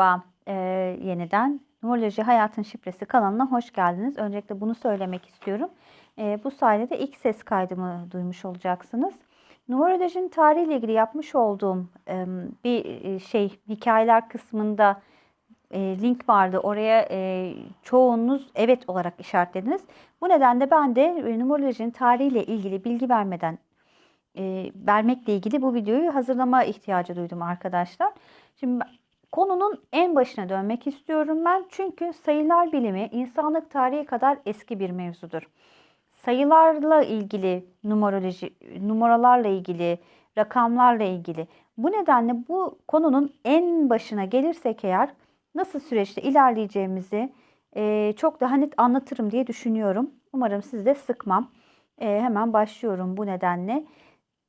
Merhaba e, yeniden. Numeroloji Hayatın Şifresi kanalına hoş geldiniz. Öncelikle bunu söylemek istiyorum. E, bu sayede de ilk ses kaydımı duymuş olacaksınız. Numerolojinin tarihiyle ilgili yapmış olduğum e, bir e, şey hikayeler kısmında e, link vardı. Oraya e, çoğunuz evet olarak işaretlediniz. Bu nedenle ben de e, numerolojinin tarihiyle ilgili bilgi vermeden e, vermekle ilgili bu videoyu hazırlama ihtiyacı duydum arkadaşlar. Şimdi konunun en başına dönmek istiyorum ben. Çünkü sayılar bilimi insanlık tarihi kadar eski bir mevzudur. Sayılarla ilgili numeroloji, numaralarla ilgili, rakamlarla ilgili. Bu nedenle bu konunun en başına gelirsek eğer nasıl süreçte ilerleyeceğimizi e, çok daha net anlatırım diye düşünüyorum. Umarım sizi de sıkmam. E, hemen başlıyorum bu nedenle.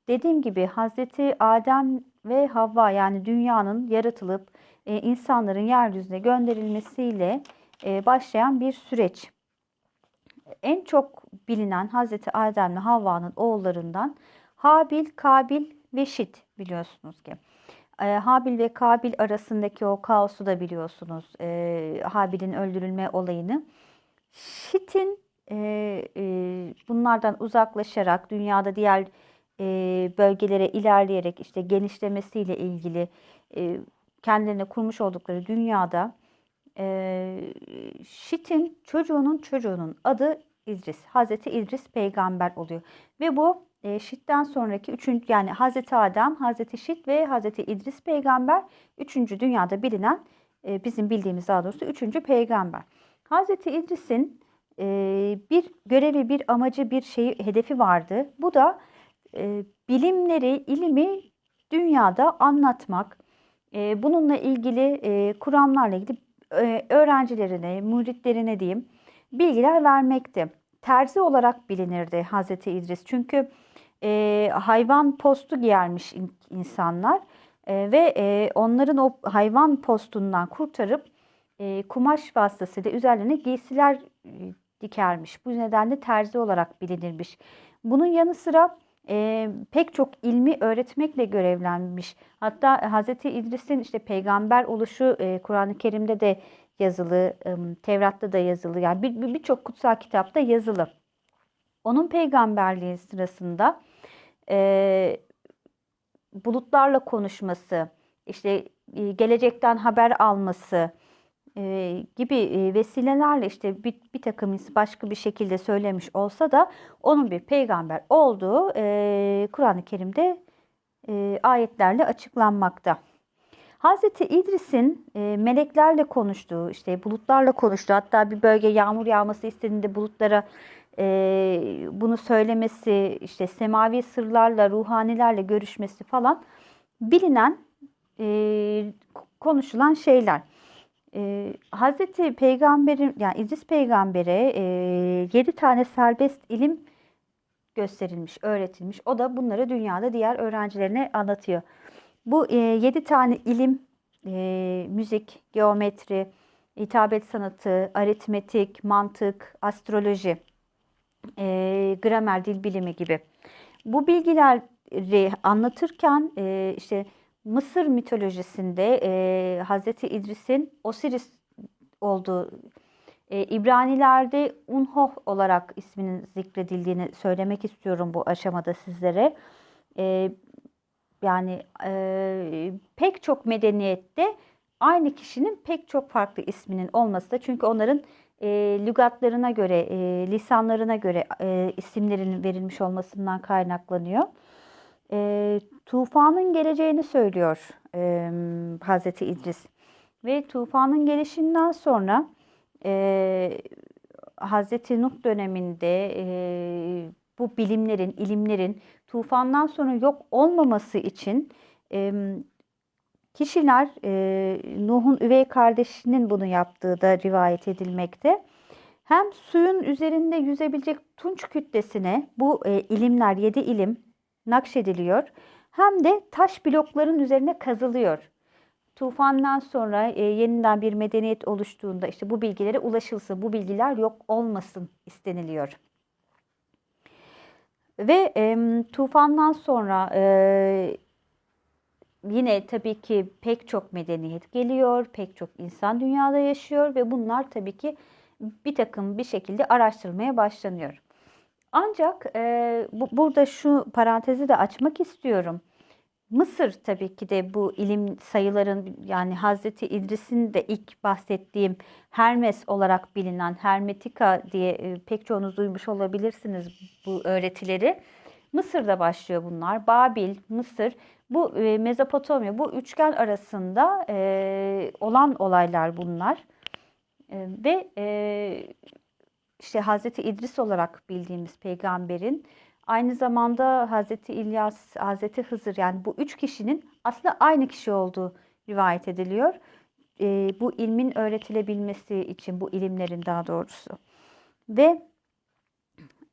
Dediğim gibi Hazreti Adem ve Havva yani dünyanın yaratılıp e, insanların yeryüzüne gönderilmesiyle e, başlayan bir süreç. En çok bilinen Hazreti Adem ve Havva'nın oğullarından Habil, Kabil ve Şit biliyorsunuz ki. E, Habil ve Kabil arasındaki o kaosu da biliyorsunuz. E, Habil'in öldürülme olayını. Şit'in e, e, bunlardan uzaklaşarak dünyada diğer bölgelere ilerleyerek işte genişlemesiyle ilgili e, kendilerine kurmuş oldukları dünyada e, Şit'in çocuğunun çocuğunun adı İdris. Hazreti İdris peygamber oluyor. Ve bu e, Şit'ten sonraki üçüncü yani Hazreti Adem, Hazreti Şit ve Hazreti İdris peygamber üçüncü dünyada bilinen e, bizim bildiğimiz daha doğrusu üçüncü peygamber. Hazreti İdris'in e, bir görevi, bir amacı, bir şeyi, hedefi vardı. Bu da e, bilimleri, ilimi dünyada anlatmak, e, bununla ilgili e, kuramlarla ilgili e, öğrencilerine, müritlerine diyeyim bilgiler vermekti. Terzi olarak bilinirdi Hazreti İdris. Çünkü e, hayvan postu giyermiş insanlar e, ve e, onların o hayvan postundan kurtarıp e, kumaş vasıtasıyla üzerlerine giysiler e, dikermiş. Bu nedenle terzi olarak bilinirmiş. Bunun yanı sıra e, pek çok ilmi öğretmekle görevlenmiş. Hatta Hz. İdris'in işte peygamber oluşu e, Kur'an-ı Kerim'de de yazılı, e, Tevrat'ta da yazılı. Yani birçok bir, bir kutsal kitapta yazılı. Onun peygamberliği sırasında e, bulutlarla konuşması, işte gelecekten haber alması, e, gibi e, vesilelerle işte bir, bir takım başka bir şekilde söylemiş olsa da onun bir peygamber olduğu e, Kur'an-ı Kerim'de e, ayetlerle açıklanmakta. Hazreti İdris'in e, meleklerle konuştuğu, işte bulutlarla konuştuğu, hatta bir bölge yağmur yağması istediğinde bulutlara e, bunu söylemesi, işte semavi sırlarla, ruhanilerle görüşmesi falan bilinen, e, konuşulan şeyler e, Hazreti Peygamber'in yani İdris Peygamber'e e, 7 tane serbest ilim gösterilmiş, öğretilmiş. O da bunları dünyada diğer öğrencilerine anlatıyor. Bu e, 7 tane ilim e, müzik, geometri, hitabet sanatı, aritmetik, mantık, astroloji, e, gramer, dil bilimi gibi. Bu bilgileri anlatırken e, işte Mısır mitolojisinde e, Hz. İdris'in Osiris olduğu, e, İbranilerde Unhoh olarak isminin zikredildiğini söylemek istiyorum bu aşamada sizlere. E, yani e, pek çok medeniyette aynı kişinin pek çok farklı isminin olması da çünkü onların e, lügatlarına göre, e, lisanlarına göre e, isimlerin verilmiş olmasından kaynaklanıyor e, tufanın geleceğini söylüyor e, Hazreti İdris. Ve tufanın gelişinden sonra e, Hazreti Nuh döneminde e, bu bilimlerin, ilimlerin tufandan sonra yok olmaması için e, kişiler e, Nuh'un üvey kardeşinin bunu yaptığı da rivayet edilmekte. Hem suyun üzerinde yüzebilecek tunç kütlesine bu e, ilimler, yedi ilim nakşediliyor hem de taş blokların üzerine kazılıyor. Tufandan sonra e, yeniden bir medeniyet oluştuğunda işte bu bilgilere ulaşılsın, bu bilgiler yok olmasın isteniliyor. Ve e, tufandan sonra e, yine tabii ki pek çok medeniyet geliyor, pek çok insan dünyada yaşıyor ve bunlar tabii ki bir takım bir şekilde araştırmaya başlanıyor. Ancak e, bu, burada şu parantezi de açmak istiyorum. Mısır tabii ki de bu ilim sayıların yani Hazreti İdris'in de ilk bahsettiğim Hermes olarak bilinen Hermetika diye pek çoğunuz duymuş olabilirsiniz bu öğretileri. Mısır'da başlıyor bunlar. Babil, Mısır, bu Mezopotamya, bu üçgen arasında olan olaylar bunlar. Ve işte Hazreti İdris olarak bildiğimiz peygamberin aynı zamanda Hazreti İlyas, Hazreti Hızır yani bu üç kişinin aslında aynı kişi olduğu rivayet ediliyor. E, bu ilmin öğretilebilmesi için bu ilimlerin daha doğrusu. Ve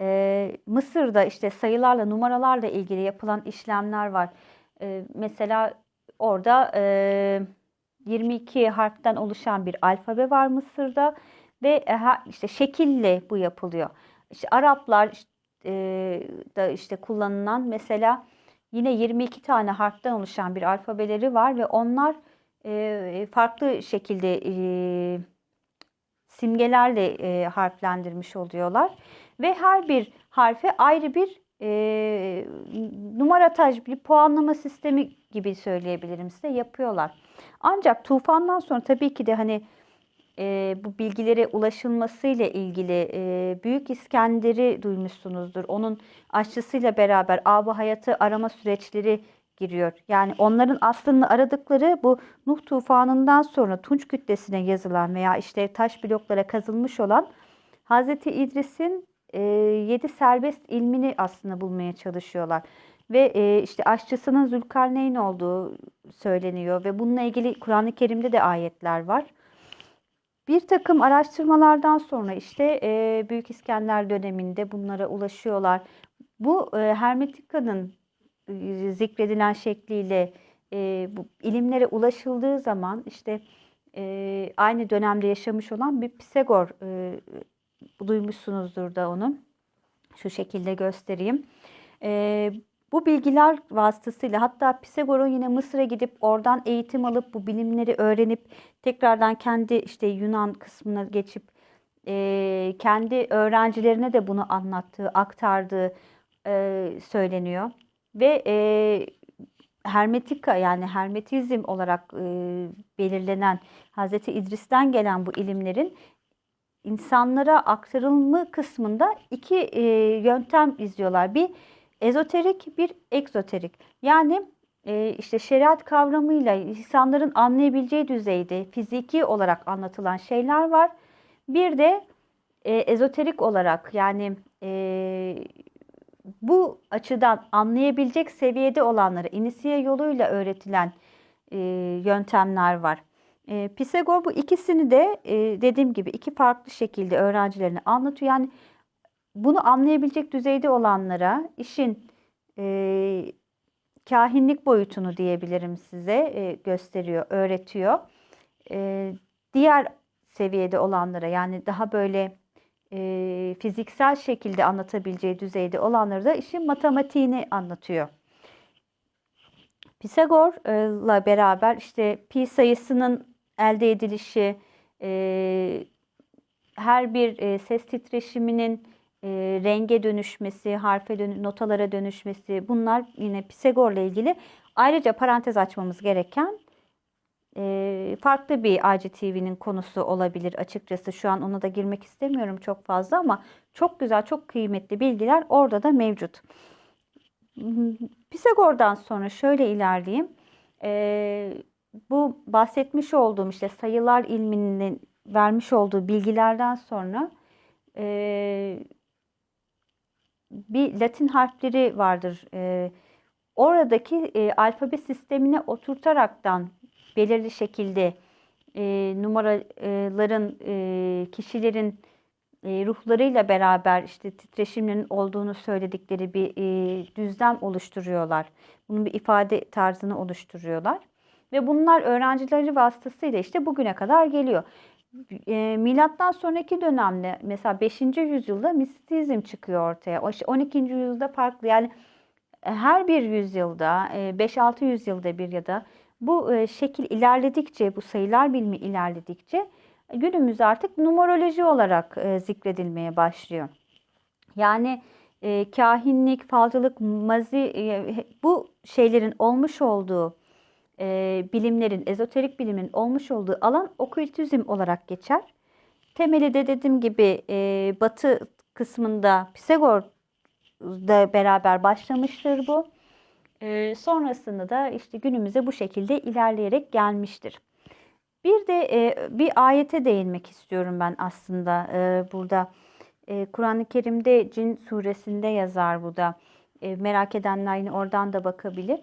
e, Mısır'da işte sayılarla, numaralarla ilgili yapılan işlemler var. E, mesela orada e, 22 harften oluşan bir alfabe var Mısır'da ve e, işte şekille bu yapılıyor. İşte Araplar e, da işte kullanılan mesela yine 22 tane harften oluşan bir alfabeleri var ve onlar e, farklı şekilde e, simgelerle e, harflendirmiş oluyorlar ve her bir harfe ayrı bir e, numarataj bir puanlama sistemi gibi söyleyebilirim size yapıyorlar. Ancak tufandan sonra tabii ki de hani e, bu bilgilere ulaşılmasıyla ilgili e, Büyük İskender'i duymuşsunuzdur. Onun aşçısıyla beraber abu hayatı arama süreçleri giriyor. Yani onların aslında aradıkları bu Nuh tufanından sonra Tunç kütlesine yazılan veya işte taş bloklara kazılmış olan Hazreti İdris'in e, yedi serbest ilmini aslında bulmaya çalışıyorlar. Ve e, işte aşçısının Zülkarneyn olduğu söyleniyor ve bununla ilgili Kur'an-ı Kerim'de de ayetler var. Bir takım araştırmalardan sonra işte e, Büyük İskender döneminde bunlara ulaşıyorlar. Bu e, Hermetika'nın e, zikredilen şekliyle e, bu ilimlere ulaşıldığı zaman işte e, aynı dönemde yaşamış olan bir Pisagor e, duymuşsunuzdur da onu. Şu şekilde göstereyim. E, bu bilgiler vasıtasıyla hatta Pisagor'un yine Mısır'a gidip oradan eğitim alıp bu bilimleri öğrenip tekrardan kendi işte Yunan kısmına geçip e, kendi öğrencilerine de bunu anlattığı, aktardığı e, söyleniyor. Ve e, Hermetika yani Hermetizm olarak e, belirlenen Hazreti İdris'ten gelen bu ilimlerin insanlara aktarılma kısmında iki e, yöntem izliyorlar. Bir ezoterik, bir egzoterik. Yani e, işte şeriat kavramıyla insanların anlayabileceği düzeyde fiziki olarak anlatılan şeyler var. Bir de e, ezoterik olarak yani e, bu açıdan anlayabilecek seviyede olanlara inisiye yoluyla öğretilen e, yöntemler var. E, Pisagor bu ikisini de e, dediğim gibi iki farklı şekilde öğrencilerine anlatıyor. Yani bunu anlayabilecek düzeyde olanlara işin e, kahinlik boyutunu diyebilirim size e, gösteriyor, öğretiyor. E, diğer seviyede olanlara yani daha böyle e, fiziksel şekilde anlatabileceği düzeyde olanlara da işin matematiğini anlatıyor. Pisagor'la beraber işte pi sayısının elde edilişi, e, her bir e, ses titreşiminin e, renge dönüşmesi, harfe dön notalara dönüşmesi bunlar yine Pisagor'la ilgili ayrıca parantez açmamız gereken e, farklı bir IGTV'nin konusu olabilir açıkçası. Şu an ona da girmek istemiyorum çok fazla ama çok güzel, çok kıymetli bilgiler orada da mevcut. Pisagor'dan sonra şöyle ilerleyeyim. E, bu bahsetmiş olduğum işte sayılar ilminin vermiş olduğu bilgilerden sonra e, bir Latin harfleri vardır. E, oradaki e, alfabe sistemine oturtaraktan belirli şekilde e, numaraların e, kişilerin e, ruhlarıyla beraber işte titreşimlerin olduğunu söyledikleri bir e, düzlem oluşturuyorlar. Bunun bir ifade tarzını oluşturuyorlar. Ve bunlar öğrencileri vasıtasıyla işte bugüne kadar geliyor. E, milattan sonraki dönemde mesela 5. yüzyılda mistizm çıkıyor ortaya. 12. yüzyılda farklı yani her bir yüzyılda, e, 5-6 yüzyılda bir ya da bu e, şekil ilerledikçe, bu sayılar bilimi ilerledikçe günümüzde artık numeroloji olarak e, zikredilmeye başlıyor. Yani e, kahinlik, falcılık, mazi e, bu şeylerin olmuş olduğu e, bilimlerin, ezoterik bilimin olmuş olduğu alan okültizm olarak geçer. Temeli de dediğim gibi e, batı kısmında Pisagor'da beraber başlamıştır bu. E, sonrasında da işte günümüze bu şekilde ilerleyerek gelmiştir. Bir de e, bir ayete değinmek istiyorum ben aslında e, burada. E, Kur'an-ı Kerim'de Cin suresinde yazar bu da. E, merak edenler yine oradan da bakabilir.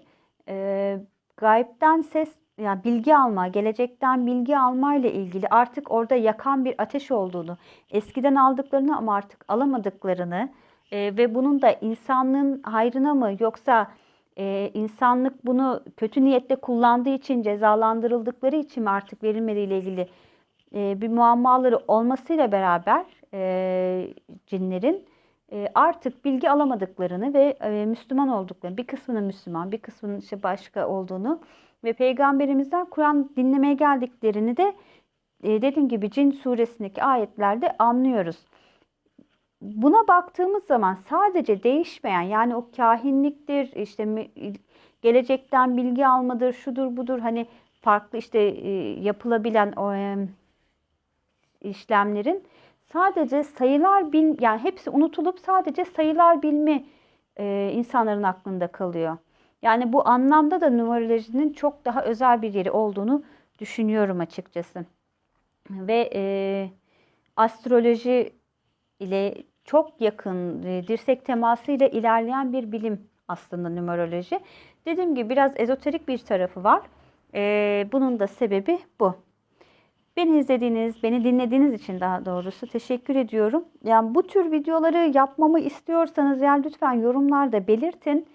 E, gaybden ses, yani bilgi alma, gelecekten bilgi alma ile ilgili artık orada yakan bir ateş olduğunu, eskiden aldıklarını ama artık alamadıklarını e, ve bunun da insanlığın hayrına mı yoksa e, insanlık bunu kötü niyetle kullandığı için cezalandırıldıkları için mi artık verilmediği ilgili e, bir muammaları olmasıyla beraber e, cinlerin artık bilgi alamadıklarını ve e, Müslüman olduklarını, bir kısmının Müslüman, bir kısmının işte başka olduğunu ve Peygamberimizden Kur'an dinlemeye geldiklerini de e, dediğim gibi Cin suresindeki ayetlerde anlıyoruz. Buna baktığımız zaman sadece değişmeyen yani o kahinliktir, işte gelecekten bilgi almadır, şudur budur hani farklı işte yapılabilen o işlemlerin sadece sayılar bil yani hepsi unutulup sadece sayılar bilmi e, insanların aklında kalıyor. Yani bu anlamda da numerolojinin çok daha özel bir yeri olduğunu düşünüyorum açıkçası. Ve e, astroloji ile çok yakın e, dirsek temasıyla ilerleyen bir bilim aslında numeroloji. Dediğim gibi biraz ezoterik bir tarafı var. E, bunun da sebebi bu. Beni izlediğiniz, beni dinlediğiniz için daha doğrusu teşekkür ediyorum. Yani bu tür videoları yapmamı istiyorsanız yani lütfen yorumlarda belirtin.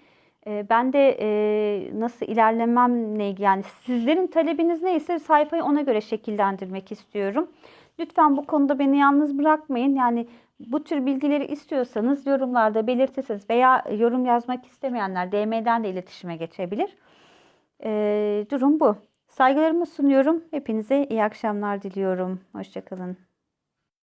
Ee, ben de e, nasıl ilerlememle ilgili yani sizlerin talebiniz neyse sayfayı ona göre şekillendirmek istiyorum. Lütfen bu konuda beni yalnız bırakmayın. Yani bu tür bilgileri istiyorsanız yorumlarda belirtirseniz veya yorum yazmak istemeyenler DM'den de iletişime geçebilir. Ee, durum bu. Saygılarımı sunuyorum. Hepinize iyi akşamlar diliyorum. Hoşçakalın.